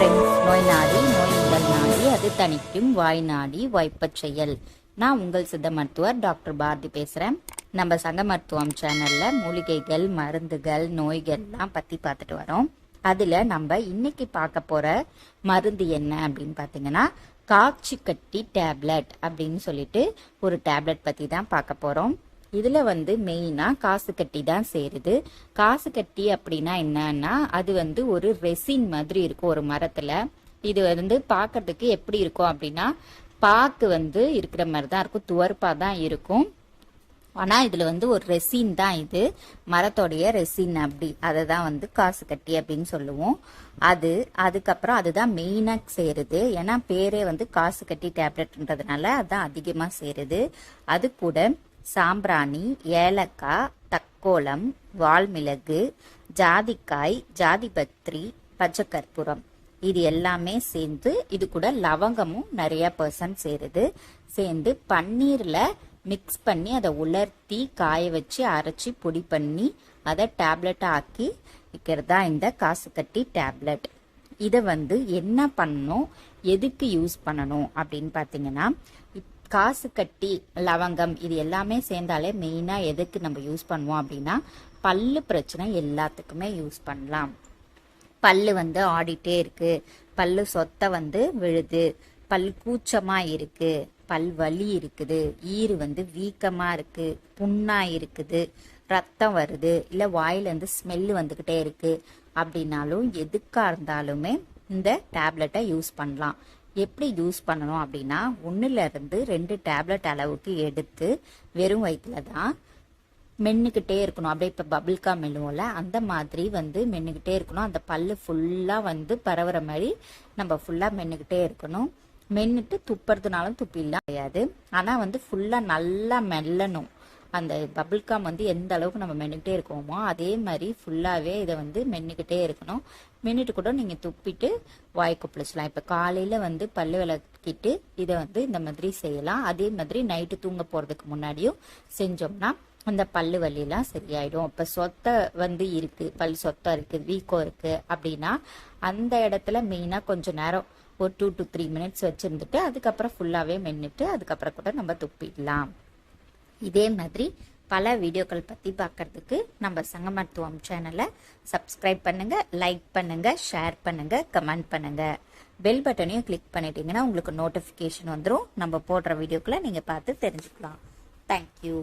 Friends நோய் நாடி நோய் உடல் நாடி அது தணிக்கும் வாய் நாடி வாய்ப்பச் செயல். நான் உங்கள் சித்த மருத்துவர் டாக்டர் பாரதி பேசுகிறேன் நம்ம சங்க மருத்துவம் சேனலில் மூலிகைகள் மருந்துகள் நோய்கள்லாம் பற்றி பார்த்துட்டு வரோம். அதில் நம்ம இன்னைக்கு பார்க்க போகிற மருந்து என்ன அப்படின்னு பார்த்தீங்கன்னா காய்ச்சி கட்டி டேப்லெட் அப்படின்னு சொல்லிட்டு ஒரு டேப்லெட் பற்றி தான் பார்க்க போகிறோம் இதில் வந்து மெயினாக காசு கட்டி தான் சேருது. காசு கட்டி அப்படின்னா என்னன்னா அது வந்து ஒரு ரெசின் மாதிரி இருக்கும் ஒரு மரத்தில். இது வந்து பார்க்கறதுக்கு எப்படி இருக்கும் அப்படின்னா பாக்கு வந்து இருக்கிற மாதிரி தான் இருக்கும் துவர்ப்பாக தான் இருக்கும். ஆனால் இதில் வந்து ஒரு ரெசின் தான் இது. மரத்தோடைய ரெசின் அப்படி. அதை தான் வந்து காசு கட்டி அப்படின்னு சொல்லுவோம். அது அதுக்கப்புறம் அதுதான் மெயினாக சேருது. ஏன்னா பேரே வந்து காசு கட்டி டேப்லெட்ன்றதுனால அதுதான் அதிகமாக சேருது. அது கூட சாம்பிராணி ஏலக்காய் தக்கோலம் வால்மிளகு ஜாதிக்காய் ஜாதிபத்ரி பச்சைக்கற்பூரம் இது எல்லாமே சேர்ந்து இது கூட லவங்கமும் நிறைய பர்சன்ட் சேருது. சேர்ந்து பன்னீரில் மிக்ஸ் பண்ணி அதை உலர்த்தி காய வச்சு அரைச்சி பொடி பண்ணி அதை டேப்லெட் ஆக்கி வைக்கிறதா இந்த காசு கட்டி டேப்லெட் இதை வந்து என்ன பண்ணணும்? எதுக்கு யூஸ் பண்ணணும்? அப்படின்னு பார்த்தீங்கன்னா காசு கட்டி லவங்கம் இது எல்லாமே சேர்ந்தாலே மெயினாக எதுக்கு நம்ம யூஸ் பண்ணுவோம் அப்படின்னா பல்லு பிரச்சனை எல்லாத்துக்குமே யூஸ் பண்ணலாம். பல்லு வந்து ஆடிட்டே இருக்கு. பல்லு சொத்தை வந்து விழுது. பல் கூச்சமாக இருக்கு. பல் வலி இருக்குது. ஈறு வந்து வீக்கமாக இருக்கு. புண்ணாக இருக்குது. ரத்தம் வருது. இல்லை வாயிலேருந்து ஸ்மெல்லு ஸ்மெல் வந்துகிட்டே இருக்கு. அப்படின்னாலும் எதுக்காக இருந்தாலுமே இந்த டேப்லெட்டை யூஸ் பண்ணலாம். எப்படி யூஸ் பண்ணணும் அப்படின்னா ஒன்றுலேருந்து ரெண்டு டேப்லெட் அளவுக்கு எடுத்து வெறும் வயிற்றுல தான் மென்னுக்கிட்டே இருக்கணும். அப்படியே இப்போ பபிள்கா மெல்லுவோம்ல அந்த மாதிரி வந்து மென்னுக்கிட்டே இருக்கணும். அந்த பல்லு ஃபுல்லாக வந்து பரவுற மாதிரி நம்ம ஃபுல்லாக மென்னுக்கிட்டே இருக்கணும். மென்னுட்டு துப்புறதுனாலும் துப்பிடலாம் கிடையாது ஆனால் வந்து ஃபுல்லாக நல்லா மெல்லணும். அந்த பபுள்காம் வந்து எந்த அளவுக்கு நம்ம மென்னுக்கிட்டே இருக்கோமோ அதே மாதிரி ஃபுல்லாகவே இதை வந்து மென்னுக்கிட்டே இருக்கணும். மென்னுட்டு கூட நீங்கள் துப்பிட்டு வாய் கொப்பளிச்சலாம் இப்போ காலையில் வந்து பல்லு விளக்கிட்டு இதை வந்து இந்த மாதிரி செய்யலாம். அதே மாதிரி நைட்டு தூங்க போகிறதுக்கு முன்னாடியும் செஞ்சோம்னா அந்த பல்லு வலியெல்லாம் சரியாயிடும். இப்போ சொத்தை வந்து இருக்குது பல் சொத்தம் இருக்குது வீக்கம் இருக்குது அப்படின்னா அந்த இடத்துல மெயினாக கொஞ்சம் நேரம் ஒரு டூ டு த்ரீ மினிட்ஸ் வச்சுருந்துட்டு அதுக்கப்புறம் ஃபுல்லாகவே மென்னுட்டு அதுக்கப்புறம் கூட நம்ம துப்பிடலாம். இதே மாதிரி பல வீடியோக்கள் பற்றி பார்க்கறதுக்கு நம்ம சங்க மருத்துவம் சேனலை சப்ஸ்கிரைப் பண்ணுங்கள் லைக் பண்ணுங்கள் ஷேர் பண்ணுங்கள் கமெண்ட் பண்ணுங்கள் பெல் பட்டனையும் கிளிக் பண்ணிட்டீங்கன்னா உங்களுக்கு நோட்டிஃபிகேஷன் வந்துடும் நம்ம போடுற வீடியோக்களை நீங்கள் பார்த்து தெரிஞ்சுக்கலாம். தேங்க்யூ